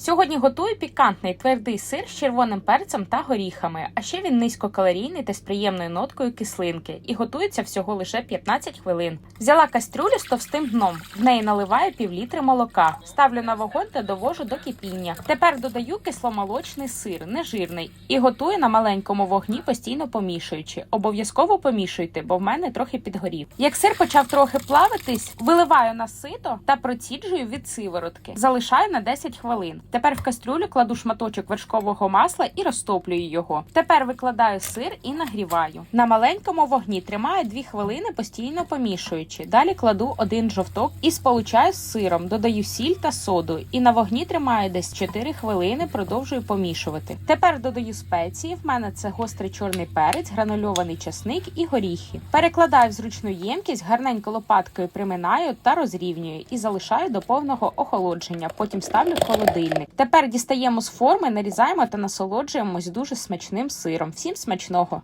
Сьогодні готую пікантний твердий сир з червоним перцем та горіхами. А ще він низькокалорійний та з приємною ноткою кислинки і готується всього лише 15 хвилин. Взяла кастрюлю з товстим дном. В неї наливаю півлітри молока. Ставлю на вогонь та довожу до кипіння. Тепер додаю кисломолочний сир, нежирний, і готую на маленькому вогні, постійно помішуючи. Обов'язково помішуйте, бо в мене трохи підгорів. Як сир почав трохи плавитись, виливаю на сито та проціджую від сиворотки. Залишаю на 10 хвилин. Тепер в кастрюлю кладу шматочок вершкового масла і розтоплюю його. Тепер викладаю сир і нагріваю. На маленькому вогні тримаю 2 хвилини, постійно помішуючи. Далі кладу один жовток і сполучаю з сиром, додаю сіль та соду. І на вогні тримаю десь 4 хвилини, продовжую помішувати. Тепер додаю спеції. В мене це гострий чорний перець, гранульований часник і горіхи. Перекладаю в зручну ємкість, гарненько лопаткою приминаю та розрівнюю і залишаю до повного охолодження. Потім ставлю в холодильник. Тепер дістаємо з форми, нарізаємо та насолоджуємось дуже смачним сиром. Всім смачного!